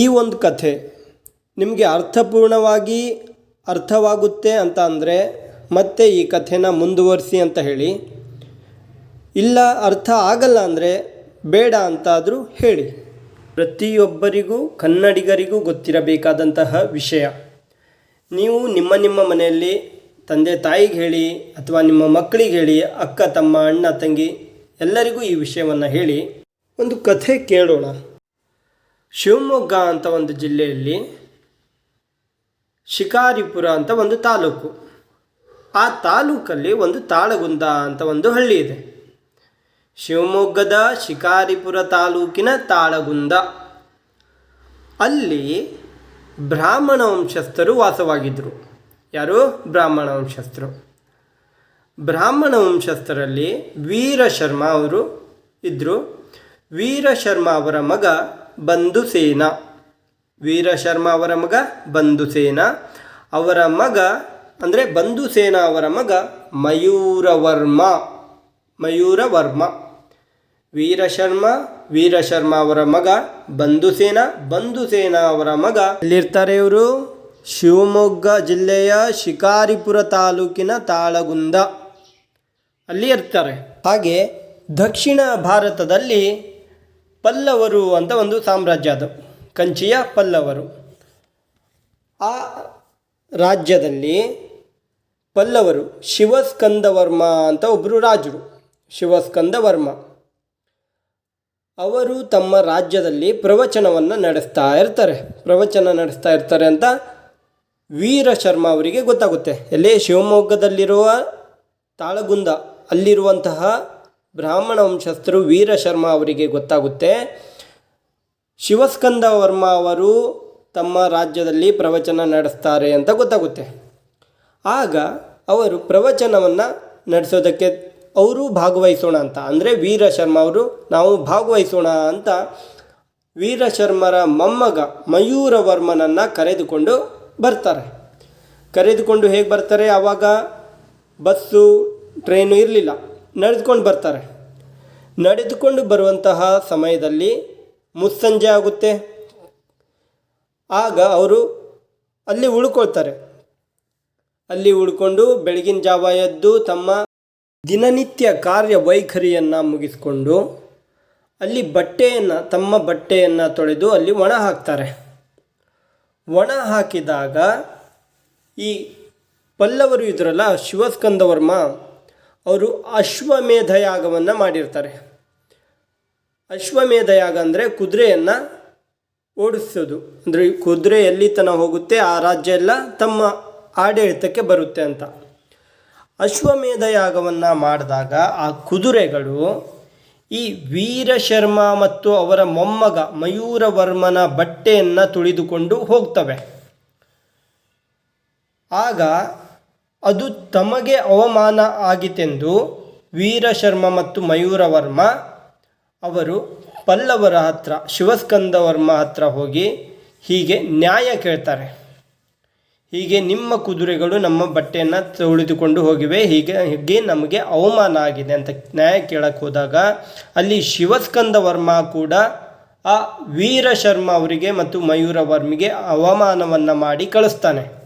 ಈ ಒಂದು ಕಥೆ ನಿಮಗೆ ಅರ್ಥಪೂರ್ಣವಾಗಿ ಅರ್ಥವಾಗುತ್ತೆ ಅಂತ ಅಂದರೆ ಮತ್ತೆ ಈ ಕಥೆನ ಮುಂದುವರಿಸಿ ಅಂತ ಹೇಳಿ. ಇಲ್ಲ ಅರ್ಥ ಆಗಲ್ಲ ಅಂದರೆ ಬೇಡ ಅಂತಾದರೂ ಹೇಳಿ. ಪ್ರತಿಯೊಬ್ಬರಿಗೂ ಕನ್ನಡಿಗರಿಗೂ ಗೊತ್ತಿರಬೇಕಾದಂತಹ ವಿಷಯ. ನೀವು ನಿಮ್ಮ ನಿಮ್ಮ ಮನೆಯಲ್ಲಿ ತಂದೆ ತಾಯಿಗೆ ಹೇಳಿ ಅಥವಾ ನಿಮ್ಮ ಮಕ್ಕಳಿಗೆ ಹೇಳಿ, ಅಕ್ಕ, ತಮ್ಮ, ಅಣ್ಣ, ತಂಗಿ ಎಲ್ಲರಿಗೂ ಈ ವಿಷಯವನ್ನು ಹೇಳಿ. ಒಂದು ಕಥೆ ಕೇಳೋಣ. ಶಿವಮೊಗ್ಗ ಅಂತ ಒಂದು ಜಿಲ್ಲೆಯಲ್ಲಿ ಶಿಕಾರಿಪುರ ಅಂತ ಒಂದು ತಾಲೂಕು. ಆ ತಾಲೂಕಲ್ಲಿ ಒಂದು ತಾಳಗುಂದ ಅಂತ ಒಂದು ಹಳ್ಳಿ ಇದೆ. ಶಿವಮೊಗ್ಗದ ಶಿಕಾರಿಪುರ ತಾಲೂಕಿನ ತಾಳಗುಂದ. ಅಲ್ಲಿ ಬ್ರಾಹ್ಮಣ ವಂಶಸ್ಥರು ವಾಸವಾಗಿದ್ದರು ಯಾರು? ಬ್ರಾಹ್ಮಣ ವಂಶಸ್ಥರು. ಬ್ರಾಹ್ಮಣ ವಂಶಸ್ಥರಲ್ಲಿ ವೀರಶರ್ಮ ಅವರು ಇದ್ದರು ವೀರಶರ್ಮ ಅವರ ಮಗ ಬಂಧುಸೇನ ವೀರಶರ್ಮ ಅವರ ಮಗ ಬಂಧುಸೇನ ಅವರ ಮಗ ಅಂದರೆ ಬಂಧುಸೇನ ಅವರ ಮಗ ಮಯೂರವರ್ಮ. ಮಯೂರವರ್ಮ. ವೀರಶರ್ಮ ವೀರಶರ್ಮ ಅವರ ಮಗ ಬಂಧುಸೇನ ಬಂಧುಸೇನ ಅವರ ಮಗ ಎಲ್ಲಿರ್ತಾರೆ ಇವರು? ಶಿವಮೊಗ್ಗ ಜಿಲ್ಲೆಯ ಶಿಕಾರಿಪುರ ತಾಲೂಕಿನ ತಾಳಗುಂದ. ಅಲ್ಲಿ ಇರ್ತಾರೆ. ಹಾಗೆ ದಕ್ಷಿಣ ಭಾರತದಲ್ಲಿ ಪಲ್ಲವರು ಅಂತ ಒಂದು ಸಾಮ್ರಾಜ್ಯ ಅದು. ಕಂಚಿಯ ಪಲ್ಲವರು. ಆ ರಾಜ್ಯದಲ್ಲಿ ಪಲ್ಲವರು ಶಿವಸ್ಕಂದವರ್ಮ ಅಂತ ಒಬ್ಬರು ರಾಜರು. ಶಿವಸ್ಕಂದವರ್ಮ. ಅವರು ತಮ್ಮ ರಾಜ್ಯದಲ್ಲಿ ಪ್ರವಚನವನ್ನು ನಡೆಸ್ತಾ ಇರ್ತಾರೆ. ಪ್ರವಚನ ನಡೆಸ್ತಾ ಇರ್ತಾರೆ ಅಂತ ವೀರಶರ್ಮ ಅವರಿಗೆ ಗೊತ್ತಾಗುತ್ತೆ. ಎಲ್ಲೇ ಶಿವಮೊಗ್ಗದಲ್ಲಿರುವ ತಾಳಗುಂದ ಅಲ್ಲಿರುವಂತಹ ಬ್ರಾಹ್ಮಣ ವಂಶಸ್ಥರು ವೀರಶರ್ಮ ಅವರಿಗೆ ಗೊತ್ತಾಗುತ್ತೆ. ಶಿವಸ್ಕಂದ ವರ್ಮ ಅವರು ತಮ್ಮ ರಾಜ್ಯದಲ್ಲಿ ಪ್ರವಚನ ನಡೆಸ್ತಾರೆ ಅಂತ ಗೊತ್ತಾಗುತ್ತೆ. ಆಗ ಅವರು ಪ್ರವಚನವನ್ನು ನಡೆಸೋದಕ್ಕೆ ಅವರು ಭಾಗವಹಿಸೋಣ ಅಂತ. ಅಂದರೆ ವೀರಶರ್ಮ ಅವರು, ನಾವು ಭಾಗವಹಿಸೋಣ ಅಂತ ವೀರಶರ್ಮರ ಮೊಮ್ಮಗ ಮಯೂರವರ್ಮನನ್ನು ಕರೆದುಕೊಂಡು ಬರ್ತಾರೆ. ಕರೆದುಕೊಂಡು ಹೇಗೆ ಬರ್ತಾರೆ? ಆವಾಗ ಬಸ್ಸು, ಟ್ರೈನು ಇರಲಿಲ್ಲ. ನಡೆದುಕೊಂಡು ಬರ್ತಾರೆ. ನಡೆದುಕೊಂಡು ಬರುವಂತಹ ಸಮಯದಲ್ಲಿ ಮುಸ್ಸಂಜೆ ಆಗುತ್ತೆ. ಆಗ ಅವರು ಅಲ್ಲಿ ಉಳ್ಕೊಳ್ತಾರೆ. ಅಲ್ಲಿ ಉಳ್ಕೊಂಡು ಬೆಳಗಿನ ಜಾವ ಎದ್ದು ತಮ್ಮ ದಿನನಿತ್ಯ ಕಾರ್ಯ ವೈಖರಿಯನ್ನು ಮುಗಿಸ್ಕೊಂಡು ಅಲ್ಲಿ ಬಟ್ಟೆಯನ್ನು, ತಮ್ಮ ಬಟ್ಟೆಯನ್ನು ತೊಳೆದು ಅಲ್ಲಿ ಒಣ ಹಾಕ್ತಾರೆ. ಒಣ ಹಾಕಿದಾಗ ಈ ಪಲ್ಲವರು ಇದ್ರಲ್ಲ ಶಿವಸ್ಕಂದವರ್ಮ ಅವರು ಅಶ್ವಮೇಧ ಯಾಗವನ್ನು ಮಾಡಿರ್ತಾರೆ. ಅಶ್ವಮೇಧ ಯಾಗ ಅಂದರೆ ಕುದುರೆಯನ್ನು ಓಡಿಸೋದು. ಅಂದರೆ ಕುದುರೆ ಎಲ್ಲಿ ತನಕ ಹೋಗುತ್ತೆ, ಆ ರಾಜ್ಯ ಎಲ್ಲ ತಮ್ಮ ಆಡಳಿತಕ್ಕೆ ಬರುತ್ತೆ ಅಂತ. ಅಶ್ವಮೇಧ ಯಾಗವನ್ನು ಮಾಡಿದಾಗ ಆ ಕುದುರೆಗಳು ಈ ವೀರಶರ್ಮ ಮತ್ತು ಅವರ ಮೊಮ್ಮಗ ಮಯೂರವರ್ಮನ ಬಟ್ಟೆಯನ್ನು ತುಳಿದುಕೊಂಡು ಹೋಗ್ತವೆ. ಆಗ ಅದು ತಮಗೆ ಅವಮಾನ ಆಗಿತೆಂದು ವೀರಶರ್ಮ ಮತ್ತು ಮಯೂರವರ್ಮ ಅವರು ಪಲ್ಲವರ ಹತ್ರ, ಶಿವಸ್ಕಂದವರ್ಮ ಹತ್ರ ಹೋಗಿ ಹೀಗೆ ನ್ಯಾಯ ಕೇಳ್ತಾರೆ. ಹೀಗೆ ನಿಮ್ಮ ಕುದುರೆಗಳು ನಮ್ಮ ಬಟ್ಟೆಯನ್ನು ತೊಳೆದುಕೊಂಡು ಹೋಗಿವೆ, ಹೀಗೆ ಹೀಗೆ ನಮಗೆ ಅವಮಾನ ಆಗಿದೆ ಅಂತ ನ್ಯಾಯ ಕೇಳಕ್ಕೆ ಹೋದಾಗ ಅಲ್ಲಿ ಶಿವಸ್ಕಂದ ವರ್ಮ ಕೂಡ ಆ ವೀರಶರ್ಮ ಅವರಿಗೆ ಮತ್ತು ಮಯೂರವರ್ಮಿಗೆ ಅವಮಾನವನ್ನು ಮಾಡಿ ಕಳಿಸ್ತಾನೆ.